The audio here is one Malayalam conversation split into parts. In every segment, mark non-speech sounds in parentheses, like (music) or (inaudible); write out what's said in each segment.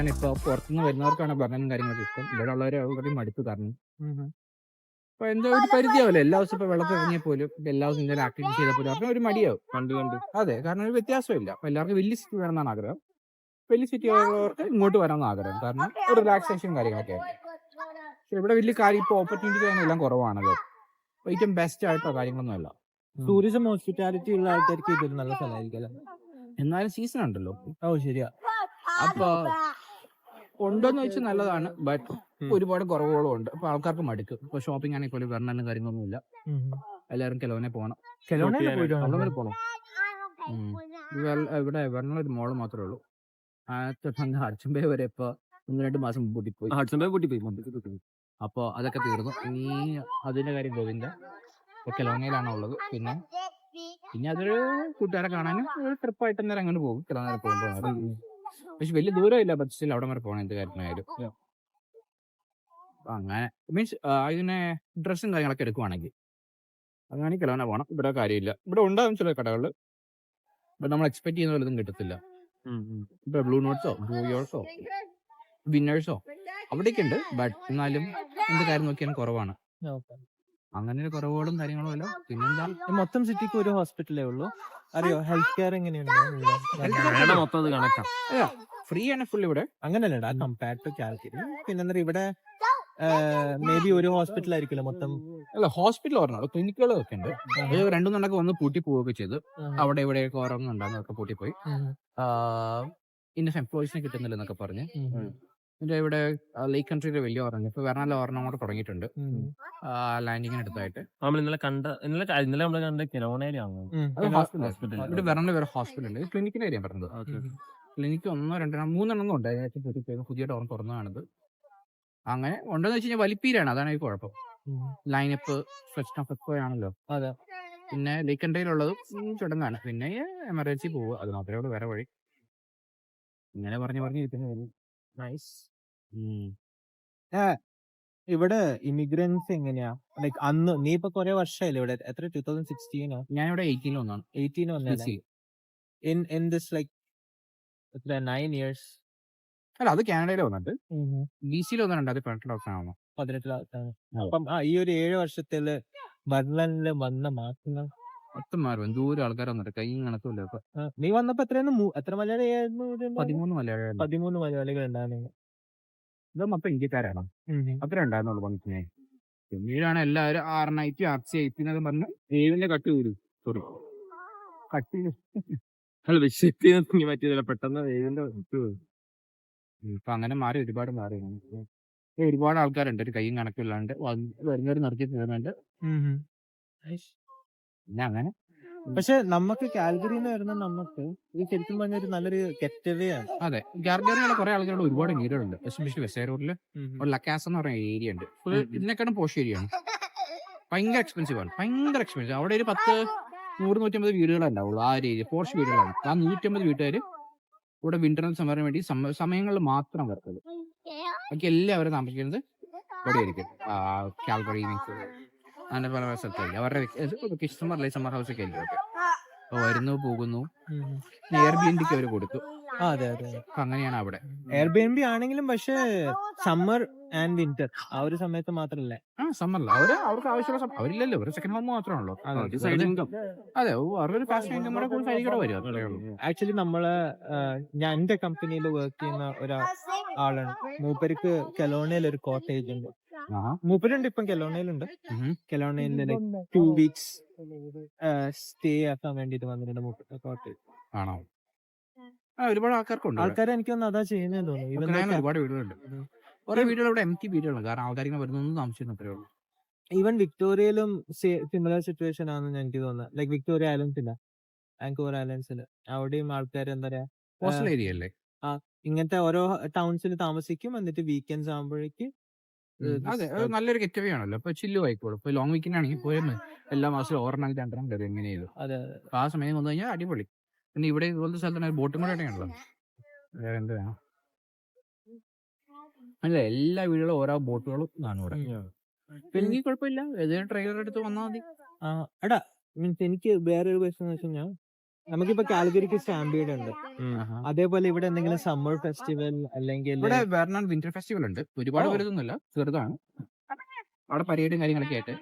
പറയാൻ ഇപ്പൊ പുറത്തുനിന്ന് വരുന്നവർക്കാണ് പഠനം കാര്യങ്ങളൊക്കെ ഇഷ്ടം. ഇവിടെ ഉള്ളവരെ ഓൾറെഡി മടുത്തു തരണം അപ്പൊ എന്തോ ഒരു പരിധിയാവില്ല എല്ലാ ദിവസവും ഇപ്പൊ വെള്ളത്തിൽ ഇറങ്ങിയ പോലും എല്ലാ ദിവസവും എന്തെങ്കിലും ആക്ടിവിറ്റി ചെയ്താൽ പോലും അവർക്ക് ഒരു മടിയാവും. കണ്ടു കണ്ട്. അതെ കാരണം ഒരു വ്യത്യാസമില്ല അപ്പൊ എല്ലാവർക്കും വലിയ സിറ്റി വേണമെന്നാണ് ആഗ്രഹം. വലിയ സിറ്റി ഉള്ളവർക്ക് ഇങ്ങോട്ട് വരാമെന്ന് ആഗ്രഹം. കാരണം ഒരു റിലാക്സേഷൻ കാര്യങ്ങളൊക്കെ. പക്ഷെ ഇവിടെ വലിയ കാര്യം ഇപ്പൊ ഓപ്പർച്യൂണിറ്റി എല്ലാം കുറവാണല്ലോ. ഏറ്റവും ബെസ്റ്റ് ആയിട്ടോ കാര്യങ്ങളൊന്നും അല്ല. ടൂറിസം ഹോസ്പിറ്റാലിറ്റി ഉള്ള ആൾക്കാർക്ക് ഇതൊരു നല്ല സ്ഥലമായിരിക്കും അല്ലേ? എന്നാലും സീസൺ ഉണ്ടല്ലോ. ഓ ശരിയാ. അപ്പൊ ഉണ്ടോന്ന് വെച്ചാൽ നല്ലതാണ്. ബട്ട് ഒരുപാട് കുറവുകളും ഉണ്ട്. അപ്പൊ ആൾക്കാർക്ക് മടുക്കും. ഇപ്പൊ ഷോപ്പിംഗ് ആണെങ്കിൽ പോലും വരണനും കാര്യങ്ങളൊന്നും ഇല്ല എല്ലാവരും കിലോനെ പോകണം അവിടെ വരെ പോകണം ഇവിടെ വരണ ഒരു മോൾ മാത്രമേ ഉള്ളൂ. ആദ്യത്തെ അർച്ചമ്പേ വരെ ഇപ്പൊ ഒന്ന് രണ്ട് മാസം പൂട്ടിപ്പോയി അപ്പൊ അതൊക്കെ തീർന്നു. ഇനി അതിന്റെ കാര്യം ഗോവിന്ദ. ഇപ്പൊ ഉള്ളത്. പിന്നെ പിന്നെ അതൊരു കൂട്ടുകാരെ കാണാനും ഒരു ട്രിപ്പായിട്ട് നേരം അങ്ങോട്ട് പോകും. കെലോനെ പോകുമ്പോൾ പക്ഷെ വലിയ ദൂരമില്ല. സ്റ്റിൽ അവിടെ വരെ പോകണം എന്ത് കാര്യത്തിനായാലും അങ്ങനെ മീൻസ് അതിനെ ഡ്രസ്സും കാര്യങ്ങളൊക്കെ എടുക്കുവാണെങ്കിൽ. അങ്ങനെ കിലോന പോകണം ഇവിടെ കാര്യമില്ല. ഇവിടെ ഉണ്ടാകും ചില കടകളിൽ. ഇവിടെ നമ്മൾ എക്സ്പെക്ട് ചെയ്യുന്ന പോലെ ഒന്നും കിട്ടത്തില്ല. ഇപ്പൊ ബ്ലൂ നോട്ട്സോ ബ്ലൂ യോർസോ വിന്നേഴ്സോ അവിടേക്ക് ഉണ്ട് ബട്ട് എന്നാലും എന്ത് കാര്യം നോക്കിയാലും കുറവാണ്. അങ്ങനെ ഒരു കുറവുകളും കാര്യങ്ങളും അല്ല. പിന്നെന്താ? മൊത്തം സിറ്റിക്ക് ഒരു ഹോസ്പിറ്റലേ ഉള്ളൂ. അറിയോ? ഹെൽത്ത് കെയർ എങ്ങനെയാണ് മൊത്തം അത് കണക്കാം. ഫ്രീ ആണ് ഫുൾ ഇവിടെ. അങ്ങനെയല്ലടാ കമ്പയർ ടു കാൽക്കരി പിന്നെ എന്താ ഇവിടെ മേ ബി ഒരു ഹോസ്പിറ്റൽ ആയിരിക്കില്ല മൊത്തം. അല്ല ഹോസ്പിറ്റൽ ഒരെണ്ണം ക്ലിനിക്കുകളും ഒക്കെ ഉണ്ട്. അത് രണ്ടും നടക്ക് വന്ന് പൂട്ടി പോവുകയൊക്കെ ചെയ്തു. അവിടെ ഇവിടെ ഓരോന്നുണ്ടാകും ഒക്കെ പൂട്ടിപ്പോയി. ഇന്ന എംപ്ലോയീസിനെ കിട്ടുന്നില്ല എന്നൊക്കെ പറഞ്ഞ്. ഇവിടെ ലേക്ക് കൺട്രിയിലെ വലിയ ഓർമ്മ ഇപ്പൊ വരണ ഓർമ്മ കൂടെ തുടങ്ങിയിട്ടുണ്ട്. ലാൻഡിങ്ങിന് അടുത്തായിട്ട്. നമ്മൾ ഇന്നലെ കണ്ട ഇന്നലെ ക- ഇന്നലെ നമ്മൾ കണ്ട കിലോണയിലാണ് അത് ഹോസ്പിറ്റൽ ഇവിടെ വരണ വേറെ ഹോസ്പിറ്റൽ ഉണ്ട്. ക്ലിനിക്കിന്റെ കാര്യം പറഞ്ഞത്. ക്ലിനിക്ക് ഒന്നോ രണ്ടോ മൂന്നെണ്ണം ഉണ്ട്. അതിനകത്ത് പുതിയ പുതിയ ഓർമ്മ തുറന്നതാണിത് അങ്ങനെ ഉണ്ടെന്ന് വെച്ച് കഴിഞ്ഞാൽ വലിപ്പീരാണ് അതാണ് ഈ കുഴപ്പം. ലൈനപ്പ് ഫസ്റ്റ് ആണല്ലോ. അതെ. പിന്നെ ലേക്ക് കൺട്രിയിലുള്ളത് ചുടങ്ങാണ്. പിന്നെ എമർജൻസി പോവുക. അത് മാത്രമേ ഉള്ളൂ. വേറെ വഴി. ഇങ്ങനെ പറഞ്ഞു പറഞ്ഞു ഇവിടെ ഇമിഗ്രൻസ് എങ്ങനെയാ? ലൈക് അന്ന് നീ ഇപ്പൊ കൊറേ വർഷമായില്ല ഇവിടെ? എത്ര? ടൂ തൗസൻഡ് സിക്സ്റ്റീനോ ഞാൻ ഇവിടെ എയ്റ്റീനിൽ ഒന്നാണ് എയ്റ്റീൻ വന്നല്ലേ ഇൻ ഇൻ ദിസ് ലൈക് എത്ര? 9 ഇയേഴ്സ് അല്ല അത് കാനഡയിൽ വന്നിട്ട്. ബി സിയിൽ വന്ന രണ്ടായിരത്തി പതിനെട്ട് ഡോക്ടർ ആവുന്നു. പതിനെട്ടിലാണ് അതെ. അപ്പം ആ ഈ ഒരു ഏഴ് വർഷത്തിൽ ബർലനിൽ വന്ന മാറ്റങ്ങൾ? മൊത്തം മാറും ദൂരം ആൾക്കാർ വന്നിട്ട്? കൈ കണക്കില്ല ഇപ്പൊ ആ, നീ വന്നപ്പോ എത്രയാണ് മൂ- എത്ര മലയാളിയായിരുന്നു ഇവിടെ? പതിമൂന്ന് മലയാളം പതിമൂന്ന് മലയാളികൾ ഉണ്ടായിരുന്നു ഇത് മൊത്തം ഇന്ത്യക്കാരാണ്? അത്ര ഉണ്ടായിരുന്നുള്ളൂ പങ്കിനെ പിന്നീടാണ് എല്ലാവരും R night R C I P എന്നൊക്കെ പറഞ്ഞ് ദൈവിന്റെ കട്ട് വരും സോറി കട്ട് അല്ല വിശത്തി പറ്റിയതല്ല. പെട്ടെന്ന് വേവിന്റെ ഇപ്പൊ അങ്ങനെ മാറി ഒരുപാട് മാറി. ഒരുപാട് ആൾക്കാരുണ്ട്. ഒരു കൈയും കണക്കില്ലാണ്ട് വരുന്നവർ നിർത്തി തീർന്നുണ്ട് പിന്നെ അങ്ങനെ പക്ഷെ നമുക്ക് കാൽഗറിന്ന് വരുന്ന നമുക്ക് ഇത് ശരിക്കും പറഞ്ഞ ഒരു നല്ലൊരു ഗെറ്റവേ ആണ് അതെ. ഗാർഗറിയുള്ള കുറെ ആൾക്കാരുടെ ഒരുപാട് വീടുകളുണ്ട് എസ്പെഷ്യലി വെസേറൂരിൽ ഒരു ലക്കാസ് എന്ന് പറയുന്ന ഏരിയ ഉണ്ട്. ഫുൾ. ഇതിനേക്കാളും പോഷ് ഏരിയ ആണ് ഭയങ്കര എക്സ്പെൻസീവ് ആണ്. ഭയങ്കര എക്സ്പെൻസീവ് അവിടെ ഒരു പത്ത് നൂറ് നൂറ്റമ്പത് വീടുകളെ ഉണ്ടാവുള്ളൂ ആ ഒരു ഏരിയ. പോഷ് വീടുകളാണ്. ആ നൂറ്റമ്പത് വീട്ടുകാർ ഇവിടെ വിന്ററിന് സമരം വേണ്ടി സമ- സമയങ്ങളിൽ മാത്രം വരത്തുള്ളൂ ബാക്കി എല്ലാവരും താമസിക്കുന്നത് ഇവിടെ ആയിരിക്കും കാൽഗറി അങ്ങനെ പല പല സ്ഥലത്തായിരിക്കും. അവരുടെ വെക്കേഷൻ പറഞ്ഞ സമ്മർ ഹൗസ് ഒക്കെ ആയിരിക്കും അപ്പൊ വരുന്നു പോകുന്നു. എയർ ബി എൻ ഡിക്ക് അവർ കൊടുത്തു. ആ, അതെ അതെ അങ്ങനെയാണ് അവിടെ. എയർബിഎൻബി ആണെങ്കിലും പക്ഷെ സമ്മർ ആൻഡ് വിന്റർ ആ ഒരു സമയത്ത് മാത്രല്ലേ? ആ സമ്മറില്ല അവർ അവർക്ക് ആവശ്യമുള്ള അവരില്ലല്ലോ. ഒരു സെക്കൻഡ് ഹോം മാത്രമാണല്ലോ സൈഡ് ഇൻകം അതെ. അവരൊരു ഫാഷൻ ഇൻകം കൂടെ കൂടി സൈഡിൽ കൂടെ വരും. ആക്ച്വലി നമ്മൾ ഞാൻ എന്റെ കമ്പനിയിൽ വർക്ക് ചെയ്യുന്ന ഒരു ആളാണ്. മൂപ്പർക്ക് കെലോണയിൽ ഒരു കോട്ടേജ് ഉണ്ട്. മൂപ്പരുണ്ട് ഇപ്പം കെലോണയിലുണ്ട്. കെലോണയിൽ ടു വീക്സ് സ്റ്റേ ആക്കാൻ വേണ്ടിട്ട് വന്നിട്ടുണ്ട് ആണോ? ആ ഒരുപാട് ആൾക്കാർക്കുണ്ട്. ആൾക്കാർ എനിക്ക് തോന്നുന്നു അതാ ചെയ്യുന്നത് തോന്നുന്നു. ഒരുപാട് വീടുകളുണ്ട്. കുറെ വീടുകൾ ഇവിടെ എം ടി വീടുകളാണ്. കാരണം ആൾക്കാർ ഇങ്ങനെ വരുന്നൊന്നും താമസിക്കുന്നു അത്രേ ഉള്ളൂ. ഈവൻ വിക്ടോറിയയിലും സിമിലർ സിറ്റുവേഷൻ ആണെന്ന് എനിക്ക് തോന്നുന്നത് ലൈക് വിക്ടോറിയ ഐലൻഡ്സ് ഇല്ല. ആങ്കോർ ഐലൻഡ്സിൽ അവിടെയും ആൾക്കാർ എന്താ പറയാ കോസ്റ്റൽ ഏരിയ അല്ലേ? ഇങ്ങനത്തെ ഓരോ ടൗൺസിൽ താമസിക്കും. എന്നിട്ട് വീക്കെൻഡ്സ് ആകുമ്പോഴേക്ക് അതെ അത് നല്ലൊരു ഗെറ്റവേ ആണല്ലോ. ഇപ്പൊ ചില്ലു ആയിക്കോളും. ഇപ്പൊ ലോങ് വീക്കിന് ആണെങ്കിൽ പോയാൽ എല്ലാ മാസവും ഓവർനാൾ രണ്ടെണ്ണം കയറി എങ്ങനെ ചെയ്തു അതെ. അപ്പൊ ആ സമയം വന്നു കഴിഞ്ഞാൽ അടിപൊളി. പിന്നെ ഇവിടെ ഇതുപോലത്തെ സ്ഥലത്താണ് ബോട്ടും കൂടെ ആണല്ലോ വേറെ എന്താ അല്ല എല്ലാ വീടുകളും ഓരോ ബോട്ടുകളും കാണും ഇവിടെ. പിന്നെ എനിക്ക് കുഴപ്പമില്ല. ഏതെങ്കിലും ട്രെയിലർ എടുത്ത് വന്നാൽ മതി. ആ, എടാ മീൻസ് എനിക്ക് വേറൊരു പ്രശ്നം എന്ന് വെച്ച് കഴിഞ്ഞാൽ നമുക്കിപ്പോ കാലിക്കറ്റിക്ക് സ്റ്റാമ്പീഡ് ഉണ്ട്. അതേപോലെ ഇവിടെ എന്തെങ്കിലും സമ്മർ ഫെസ്റ്റിവൽ അല്ലെങ്കിൽ ഇവിടെ വേറെ വിന്റർ ഫെസ്റ്റിവൽ ഉണ്ട്. ഒരുപാട്. വലുതൊന്നുമില്ല ചെറുതാണ്. അവിടെ പരേഡും കാര്യങ്ങളൊക്കെ ആയിട്ട്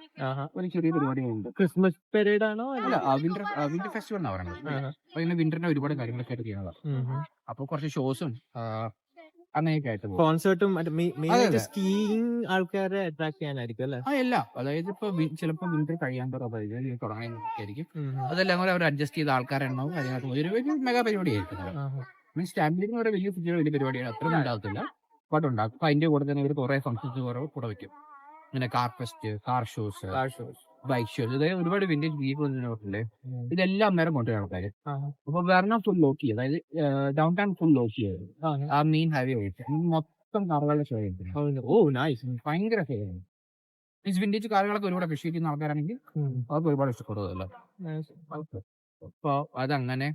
ഒരു ചെറിയ പരിപാടികളുണ്ട്. ക്രിസ്മസ് പരേഡ് ആണോ അല്ല വിന്റർ വിന്റർ ഫെസ്റ്റിവൽ എന്നാ പറയുന്നത്. അപ്പൊ ഇങ്ങനെ വിന്ററിന്റെ ഒരുപാട് കാര്യങ്ങളൊക്കെ ആയിട്ട് ചെയ്യുന്നതാണ് അപ്പൊ കുറച്ച് ഷോസും അങ്ങനെയൊക്കെ ആയിട്ട് പോകും. കോൺസേർട്ടും മെയിൻ സ്കീയിങ് ആൾക്കാരെ അട്രാക്ട് ചെയ്യാനായിരിക്കും അല്ലെ? ആ എല്ലാം. അതായത് ഇപ്പൊ ചിലപ്പോ വിന്റർ കഴിയാൻ തുടങ്ങാനായിരിക്കും അതെല്ലാം കൂടെ അവർ അഡ്ജസ്റ്റ് ചെയ്ത ആൾക്കാരെണ്ണവും കാര്യങ്ങളൊക്കെ. ഒരു വലിയ മെഗാ പരിപാടിയായിരിക്കും. മീൻസ് സ്റ്റാമ്പിംഗ് ഒരു വലിയ വലിയ പരിപാടിയാണ് അത്ര ഉണ്ടാകത്തില്ല ബട്ട് ഉണ്ടാകും അപ്പൊ അതിന്റെ കൂടെ തന്നെ ഇവർ കുറെ ഫംഗ്ഷൻസ് കുറവ് കൂടെ വെക്കും. ഇങ്ങനെ car fest car shows bike shows അതായത് ഒരുപാട് വിന്റേജ് വീക്കില്ലേ ഇതെല്ലാം അന്നേരം കൊണ്ടുവരും ആൾക്കാര്. അപ്പൊ വരണം ഫുൾ ലോക്ക് ചെയ്യും അതായത് ഡൗൺ ടൗൺ ഫുൾ ലോക്ക് ചെയ്യും ആ മെയിൻ ഹൈവേ ആയിട്ട്. മൊത്തം കാറുകളുടെ ഷോ ആയിരിക്കും ഓ നൈസ് ഭയങ്കര ആയിരുന്നു. മീൻസ് വിന്റേജ് കാറുകളൊക്കെ ഒരുപാട് അപ്രീഷിയേറ്റ് ചെയ്യുന്ന ആൾക്കാരാണെങ്കിൽ അവർക്ക് ഒരുപാട് ഇഷ്ടപ്പെടുകയല്ല അപ്പൊ അതങ്ങനെ.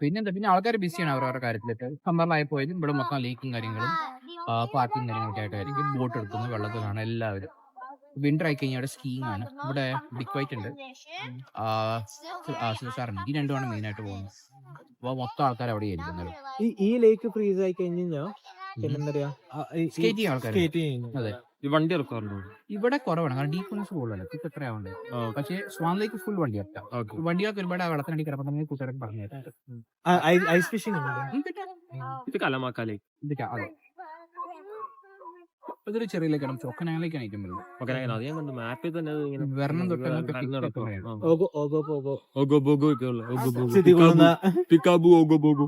പിന്നെന്താ? പിന്നെ ആൾക്കാർ ബിസിയാണ് അവരവരുടെ കാര്യത്തിലൊക്കെ. സമ്മറിലായി പോയതും ഇവിടെ മൊത്തം ലീക്കും കാര്യങ്ങളും പാർക്കിങ് കാര്യങ്ങളൊക്കെ ആയിട്ടായിരിക്കും. ബോട്ട് എടുക്കുന്നത് വെള്ളത്തിലാണ് എല്ലാവരും. വിന്റർ ആയി കഴിഞ്ഞാൽ അവിടെ സ്കീയിങ് ആണ് ഇവിടെ ബിഗ് വൈറ്റ് ഉണ്ട്. സാറുണ്ട് ഈ രണ്ടുമാണ് മെയിൻ ആയിട്ട് പോകുന്നത്. അപ്പൊ മൊത്തം ആൾക്കാർ അവിടെ ആയിരിക്കുന്നത് ഈ ഈ ലേക്ക് ഫ്രീസ് ആയി കഴിഞ്ഞാൽ പിന്നെന്താ പറയാ സ്കേറ്റ് ചെയ്യാൻ ആൾക്കാർ സ്കേറ്റ് ചെയ്യുന്നു അതെ. ഈ വണ്ടി ഇറക്കാറുണ്ടോ ഇവിടെ കുറവാണ്. കാരണം ഡീപ്പ് കൂടുതലല്ല ഇപ്പൊ എത്ര ആവുണ്ട്? പക്ഷേ സ്വാൻ ലേക്ക് ഫുൾ വണ്ടി ഇറക്കാം ഓക്കെ. വണ്ടികൾക്ക് ഒരുപാട് ആ വെള്ളത്തിനടി കിടപ്പം തന്നെ കൂട്ടുകാരൊക്കെ പറഞ്ഞു ഐസ് ഫിഷിംഗ് ഉണ്ട്? ഇത് കലമാക്കാലേ ഇതൊക്കെ അതെ. ഇതൊരു ചെറിയ ലേക്കാണ് ചൊക്കനാലേക്കാണ് ഏറ്റവും വലുത് ഓക്കെ അത് ഞാൻ കണ്ടു. മാപ്പിൽ തന്നെ അത് ഇങ്ങനെ വെർണം തൊട്ട് അങ്ങ് പിക്ക് നടക്കും. എത്തുന്നതാണ്. ആ. ഓഗോ ഓഗോ പോഗോ. ഓഗോ ബോഗോ ഒക്കെ ഉള്ള. ഓഗോ ബോഗോ. സ്ഥിതി കൊള്ളുന്ന പിക്കാബു ഓഗോ ബോഗോ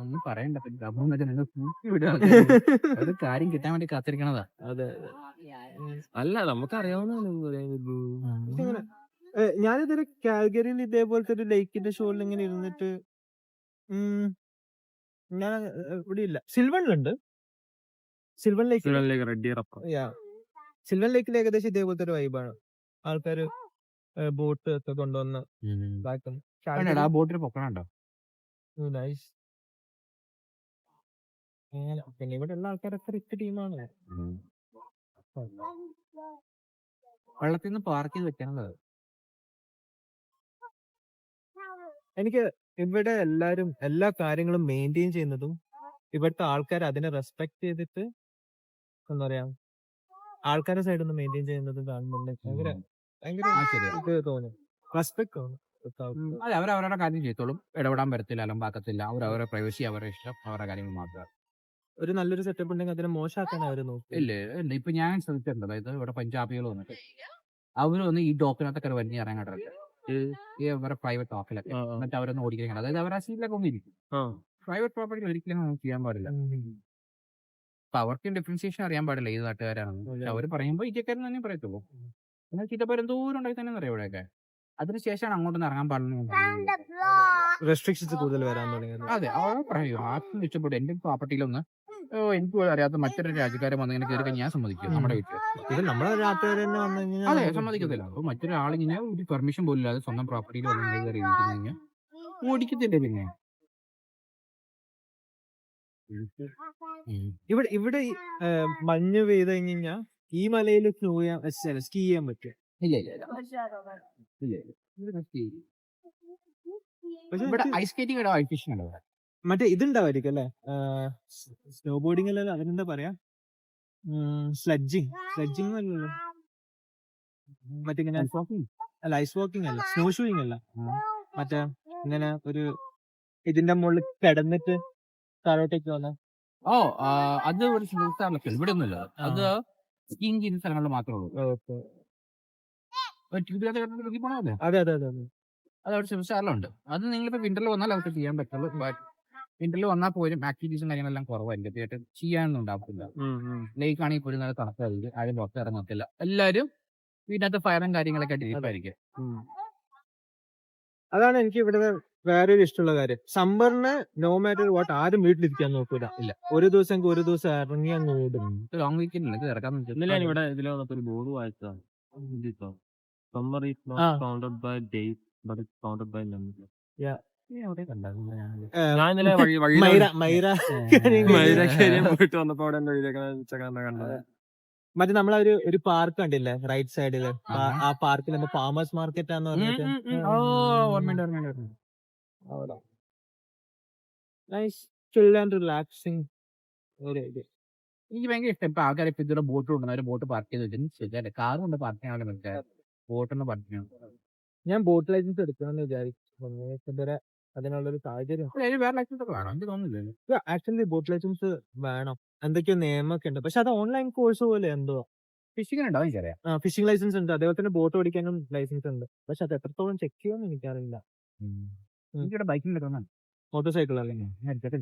ഒന്നും പറയണ്ട. വിടുകയാണ്. ഒരു കാര്യം കിട്ടാൻ വേണ്ടി കാത്തിരിക്കണതാ. അതെ. അല്ല നമുക്ക് ഞാൻ ഞാനിതുവരെ കാൽഗറിയിൽ ഇതേപോലത്തെ ഒരു ലേക്കിന്റെ ഷോയിൽ ഇങ്ങനെ ഇരുന്നിട്ട് ഞാൻ ഇവിടെ ഇല്ല. സിൽവണിലുണ്ട്. സിൽവൺ ലേക്ക് റെഡി യാ. സിൽവൻ ലേക്കിൽ ഏകദേശം ഇതേപോലത്തെ ഒരു വൈബാണ്. ആൾക്കാര് ബോട്ട് ഒക്കെ കൊണ്ടുവന്ന് കണ്ടോടാ, ആ ബോട്ടിൽ പൊക്കണുണ്ടോ? നൈസ്. പിന്നെ ഇവിടെ ഉള്ള ആൾക്കാരൊക്കെ റിച്ച് ടീമാണ്. വെള്ളത്തിൽ നിന്ന് പാർക്ക് ചെയ്ത് വെക്കാനുള്ളത് എനിക്ക് ഇവിടെ എല്ലാരും എല്ലാ കാര്യങ്ങളും മെയിന്റെയിൻ ചെയ്യുന്നതും ഇവിടുത്തെ ആൾക്കാർ അതിനെ റെസ്പെക്ട് ചെയ്തിട്ട് എന്താ പറയാ ആൾക്കാരുടെ സൈഡിൽ നിന്ന് മെയിന്റെയിൻ ചെയ്യുന്നത് കാണുന്നുണ്ട്. ഭയങ്കര ഭയങ്കര ആ ശരിയാ. ഇത് തോന്നും. റെസ്പെക്ട് തോന്നും. ഇവിടുത്തെ ആൾക്ക്. അതെ അവർ അവരുടെ കാര്യം ചെയ്തോളും. ഇടപെടാൻ പറ്റത്തില്ല അലമ്പാക്കത്തില്ല. അവർ അവരുടെ പ്രൈവസി അവരുടെ ഇഷ്ടം അവരുടെ കാര്യങ്ങൾ മാത്രം. ഒരു നല്ലൊരു സെറ്റപ്പ് ഉണ്ടെങ്കിൽ അതിനെ മോശമാക്കാൻ അവർ നോക്കും. ഇല്ല ഇല്ല. ഇപ്പൊ ഞാൻ ശ്രമിച്ചിട്ടുണ്ട് അതായത് ഇവിടെ പഞ്ചാബികൾ വന്നിട്ട് അവർ വന്ന് ഈ ഡോക്കിനകത്തൊക്കെ വന്നി ഇറങ്ങാൻ ഈ അവരുടെ പ്രൈവറ്റ് ഡോക്കിലൊക്കെ എന്നിട്ട് അവരൊന്ന് ഓടിക്കാൻ അതായത് അവരുടെ സീറ്റിലൊക്കെ ഒന്നും ഇരിക്കും. പ്രൈവറ്റ് പ്രോപ്പർട്ടി ഒരിക്കലും ചെയ്യാൻ പാടില്ല. അപ്പൊ അവർക്ക് ഡിഫറൻസിയേഷൻ അറിയാൻ പാടില്ല. ഏത് നാട്ടുകാരാണെന്ന്. പക്ഷെ അവർ പറയുമ്പോ ഇന്ത്യക്കാരൻ തന്നെ പറയത്തുള്ളൂ. എന്നാൽ ചീത്തപ്പേര് എന്തോരം ഉണ്ടായി തന്നെ അറിയാം ഇവിടെയൊക്കെ അതിനുശേഷമാണ് അങ്ങോട്ടൊന്നും ഇറങ്ങാൻ പാടില്ല റെസ്ട്രിക്ഷൻസ് കൂടുതൽ വരാൻ അതെ അവർ പറയൂ. ആർക്കും ഇഷ്ടപ്പെട്ടു. എന്റെ പ്രോപ്പർട്ടിയിലൊന്ന് ഓ എനിക്ക് പോലും അറിയാത്ത മറ്റൊരു രാജ്യക്കാരൻ വന്നിങ്ങനെ കയറി ഞാൻ സമ്മതിക്കും നമ്മുടെ വീട്ടിൽ. ഇത് നമ്മളെ നാട്ടുകാർ തന്നെ വന്നു അതെ സമ്മതിക്കത്തില്ല. അപ്പൊ മറ്റൊരാളിങ്ങനെ ഒരു പെർമിഷൻ പോലും ഇല്ലാതെ സ്വന്തം പ്രോപ്പർട്ടിയിൽ വന്നിട്ട് കയറി ഇരിക്കുന്നു കഴിഞ്ഞാൽ ഓടിക്കത്തില്ലേ പിന്നെ. ഇവിടെ ഇവിടെ മഞ്ഞ് പെയ്ത് കഴിഞ്ഞാ ഈ മലയിൽ സ്നോ ചെയ്യാൻ സ്കീ ചെയ്യാൻ പറ്റും ഇല്ല ഇല്ല ഇല്ല. ഇവിടെ ഐസ് സ്കേറ്റിംഗ് ഐസ് ഫിഷിംഗ് മറ്റേ ഇതുണ്ടാവായിരിക്കും അല്ലെ? സ്നോ ബോർഡിംഗ് അല്ലല്ലോ അതിനെന്താ പറയാ? സ്ലെഡ്ജിങ് സ്ലെഡ്ജിങ് അല്ലല്ലോ മറ്റേ അല്ല ഐസ് വാക്കിംഗ് അല്ല സ്നോ ഷൂയിങ് അല്ല മറ്റേ ഇങ്ങനെ ഒരു ഇതിന്റെ മുകളിൽ കിടന്നിട്ട് താഴോട്ടേക്ക് വന്ന ഓ ആ, അത് ഒരു സ്ഥലത്താണ് ഇവിടെ ഒന്നുമില്ല അത് സ്കീം ചെയ്യുന്ന സ്ഥലങ്ങളിൽ മാത്രമേ ഉള്ളൂ. ഒരു പോണതല്ലേ? അതെ അതെ അതെ അതെ. അത് അവിടെ ശിവസാറിലുണ്ട് അത് നിങ്ങളിപ്പോ വിന്ററിൽ വന്നാൽ അതൊക്കെ ചെയ്യാൻ പറ്റുള്ളൂ. ബട്ട് വിന്ററിൽ വന്നാൽ പോലും ആക്ടിവിറ്റീസും കാര്യങ്ങളെല്ലാം കുറവായിരിക്കും തീയേറ്റർ ചെയ്യാനൊന്നും ഉണ്ടാവില്ല ലേക്ക് ആണെങ്കിൽ പോലും നല്ല തണുപ്പായിരിക്കും. ആരും പുറത്ത് ഇറങ്ങത്തില്ല. എല്ലാവരും വീടിനകത്ത് ഫയറും കാര്യങ്ങളൊക്കെ ആയിട്ട് ഇരിപ്പായിരിക്കും. അതാണ് എനിക്ക് വേറൊരു ഇഷ്ടമുള്ള കാര്യം. സമ്മറിന് നോ മാറ്റർ വാട്ട് ആരും വീട്ടിലിരിക്കാൻ നോക്കൂല. ഇല്ല. ഒരു ദിവസം ഒരു ദിവസം ഇറങ്ങി അങ്ങ് ഓടും. ലോങ് വീക്കെൻഡ് ഇത് ഇറക്കാൻ ഇന്നലെ ഞാൻ ഇവിടെ ഒരു ബോർഡ് വായിച്ചതാണ് ആ. ഞാൻ ഇന്നലെ വഴി (laughs) വഴി മൈര മൈര (laughs) മൈരക്കേരിയും പോയിട്ട് വന്നപ്പോ അവിടെ എന്റെ കണ്ടത്. മറ്റേ നമ്മളൊരു ഒരു ഒരു പാർക്ക് കണ്ടില്ലേ? റൈറ്റ് സൈഡിൽ ആ പാർക്കിൽ എന്താ ഫാമേഴ്സ് മാർക്കറ്റ് ആന്ന് പറഞ്ഞിട്ട്. ഓ ഓർമ്മയുണ്ട് ഓർമ്മയുണ്ട് ഓർമ്മയുണ്ട്. അവിടെ നൈസ് ചിൽ ആൻഡ് റിലാക്സിങ് ഒരു ഇത്. എനിക്ക് ഭയങ്കര ഇഷ്ടം ഇപ്പൊ ആൾക്കാർ ഇപ്പൊ ഇതുവരെ ബോട്ട് കൊണ്ടുവന്ന ബോട്ട് പാർക്ക് ചെയ്ത്. വെച്ചിട്ട് ശരിയല്ലേ. കാർ കൊണ്ട് പാർക്ക് ചെയ്യാൻ മനസ്സിലായി ബോട്ടൊന്ന് പാർക്ക് ചെയ്യണം. ഞാൻ ബോട്ട് ലൈസൻസ് എടുക്കണമെന്ന് വിചാരിച്ചു ഇതുവരെ അതിനുള്ളൊരു സാഹചര്യം വേറെ ലൈസൻസ് ഒക്കെ വേണം. എനിക്ക് തോന്നുന്നില്ല ആക്ച്വലി ബോട്ട് ലൈസൻസ് വേണം. എന്തൊക്കെയോ നിയമമൊക്കെ ഉണ്ട്. പക്ഷെ അത് ഓൺലൈൻ കോഴ്സ് പോലെ എന്തോ. ഫിഷിംഗ് ഉണ്ടാവും എനിക്കറിയാം. ഫിഷിംഗ് ലൈസൻസ് ഉണ്ട്. അതേപോലെ തന്നെ ബോട്ട് ഓടിക്കാനും ലൈസൻസ് ഉണ്ട്. പക്ഷെ അത് എത്രത്തോളം ചെക്ക് ചെയ്യുമെന്ന് എനിക്കറിയില്ല. എനിക്കിവിടെ ബൈക്കിൽ തോന്നാൻ മോട്ടോർ സൈക്കിൾ അല്ലേ? എടുക്കട്ടെ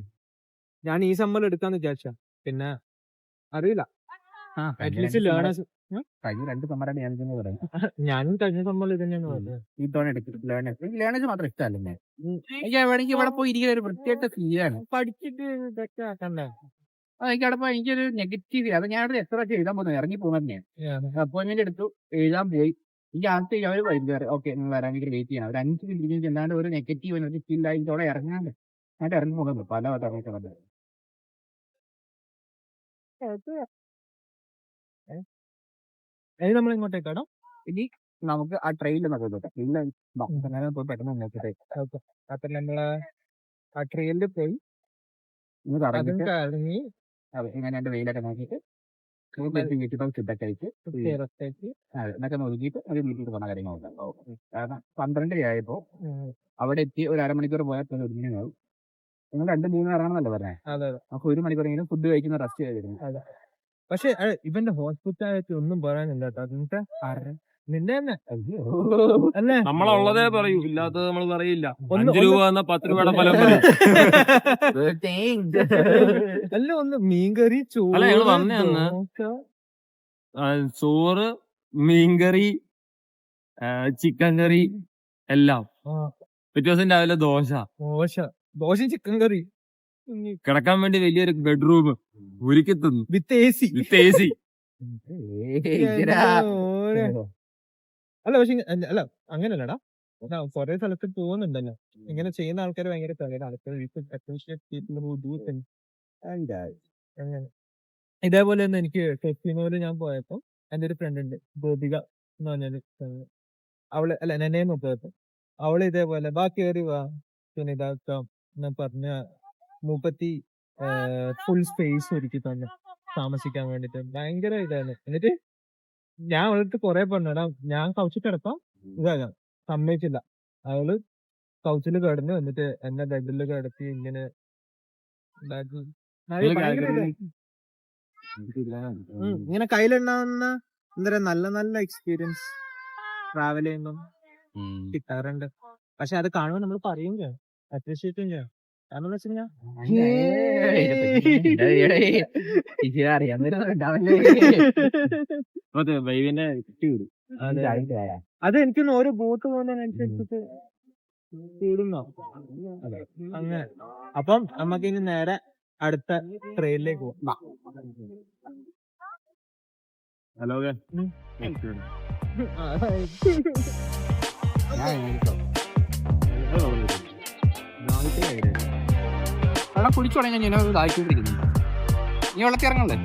ഞാൻ ഈ സമ്മൽ എടുക്കാന്ന് വിചാരിച്ച. പിന്നെ അറിയില്ല. ആ അറ്റ്ലീസ്റ്റ് ലേണേഴ്സ് കഴിഞ്ഞ രണ്ട് ഞാൻ ഇതെന്ന് പറയാം ഞാനും കഴിഞ്ഞ സമ്മർ ഇത് തന്നെയാണ് പറഞ്ഞത് ഈ തവണ എടുത്തിട്ട് ലേണേഴ്സ് എനിക്ക് ലേണേഴ്സ് മാത്രം ഇഷ്ടമല്ലേ ഉം. എനിക്ക് വേണമെങ്കിൽ ഇവിടെ പോയി ഇരിക്കുന്ന ഒരു ഫീലാണ് പഠിച്ചിട്ട് ഇതൊക്കെ ആക്കണ്ടേ? അത് എനിക്ക് അവിടെ പോയി എനിക്കൊരു നെഗറ്റീവ് അത് ഞാൻ അവിടെ എത്ര ചെയ്താൽ പോകുന്നത് ഇറങ്ങി പോകുന്നത് അപ്പോയിന്റ്മെന്റ് എടുത്തു. എഴുതാൻ പോയി. എനിക്ക് ആദ്യത്തെ അവർ വരും ഓക്കെ നിങ്ങൾ വരാൻ വേണ്ടി വെയിറ്റ് ചെയ്യണം. ഒരു അഞ്ച് മിനിറ്റ് ചെല്ലാണ്ട് ഒരു നെഗറ്റീവ് ഒരു ആയി അവിടെ ഇറങ്ങാണ്ട്. ഞാൻ ഇറങ്ങി പോകുന്നത് പല തവണ വന്നത് നമ്മൾ ഇങ്ങോട്ടേക്കാണോ ഇനി നമുക്ക് ആ ട്രെയിനിൽ നോക്കാം ട്രെയിനിൽ പോയി പെട്ടെന്ന് നോക്കിട്ടെ അപ്പൊ നമ്മൾ ആ ട്രെയിനിൽ പോയി. ഇറങ്ങി അതെ, ഞാൻ എന്റെ വെയിലൊക്കെ നോക്കിയിട്ട് എന്നൊക്കെ നോക്കിയിട്ട് ഒരു കാരണം പന്ത്രണ്ടര ആയപ്പോ അവിടെ എത്തി ഒരു അരമണിക്കൂർ പോയാൽ ഒതുങ്ങിയാവും നിങ്ങൾ രണ്ട് മൂന്ന് ഇറങ്ങണമെന്നല്ലേ പറഞ്ഞേ. നമുക്ക് ഒരു മണിക്കൂറെങ്കിലും ഫുഡ് കഴിക്കുന്ന റെസ്റ്റ് ചെയ്തിരുന്നു. പക്ഷെ ഇവന്റെ ഹോസ്പിറ്റാലിറ്റി ഒന്നും പറയാനില്ല കേട്ടോ നിന്റെ തന്നെ അല്ലേ? നമ്മളുള്ളതേ പറയൂ. ഇല്ലാത്തത് നമ്മൾ പറയില്ല ഒന്ന് അഞ്ചു രൂപ എന്ന പത്ത് രൂപയുടെ ഫലം (laughs) അല്ല? ഒന്ന് മീൻകറി ചോറ് അല്ല, ഞങ്ങൾ ചോറ് മീൻകറി ചിക്കൻ കറി എല്ലാം. പിറ്റേ ദിവസം രാവിലെ dosa. Dosa. Dosa chicken curry. കിടക്കാൻ വേണ്ടി വലിയൊരു ബെഡ്റൂം ഒരുക്കി തന്നു. With A C. With A C. (laughs) അല്ല പക്ഷെ ഇങ്ങ- അല്ല- അല്ല അങ്ങനല്ലടാ കുറെ കൊറേ സ്ഥലത്ത് പോകുന്നുണ്ടല്ലോ. ഇങ്ങനെ ചെയ്യുന്ന ആൾക്കാർ ഭയങ്കര അങ്ങനെ. ഇതേപോലെ തന്നെ എനിക്ക് ടെക്സിനോൽ ഞാൻ പോയപ്പോ എന്റെ ഒരു ഫ്രണ്ട് ഉണ്ട് ഗോപിക എന്ന് പറഞ്ഞൊരു friend. അവൾ അല്ല നെന്നെ പോയപ്പോ അവൾ ഇതേപോലെ ബാക്കി കേറി വാ പിന്നെ ഇതാക്കാം എന്ന് പറഞ്ഞ മൂപ്പത്തി ഫുൾ സ്പേസ് ഒരുക്കി തന്നെ. താമസിക്കാൻ വേണ്ടിട്ട്. ഭയങ്കര ഇതാണ്. എന്നിട്ട് ഞാൻ അവളടുത്ത് കുറെ പറഞ്ഞടാ ഞാൻ കൗച്ചിൽ കിടക്കാം. ഇതാ സമ്മതിച്ചില്ല. അവൾ കൗച്ചിൽ കിടന്നു എന്നിട്ട് എന്നെ ബെഡിൽ കിടത്തി ഇങ്ങനെ ഇതാക്കി. അത് ഭയങ്കര ഇതാ. ഉം, ഇങ്ങനെ കയ്യിലുണ്ടാവുന്ന എന്താ പറയാ നല്ല നല്ല എക്സ്പീരിയൻസ് ട്രാവൽ ചെയ്യുമ്പോൾ കിട്ടാറുണ്ട്. പക്ഷെ അത് കാണുമ്പോൾ നമ്മൾ പറയും ചെയ്യണം അപ്രീഷിയേറ്റും ചെയ്യണം കാരണം എന്ന് വെച്ച് അതെ വൈവിനെ കിട്ടി വിടും. അത്. എനിക്ക് ഓരോ ബോട്ട് പോകുന്നതിനനുസരിച്ചിട്ട് കൂടുന്നോ അങ്ങനെ. അപ്പം നമുക്ക് ഇനി നേരെ അടുത്ത ട്രെയിനിലേക്ക് പോവാം. ഹലോ ഉം. വെള്ളം കുടിച്ചു തുടങ്ങി ഞാൻ ഇതായിക്കൊണ്ടിരിക്കുന്നു. നീ വെള്ളത്തിൽ ഇറങ്ങണ്ടേ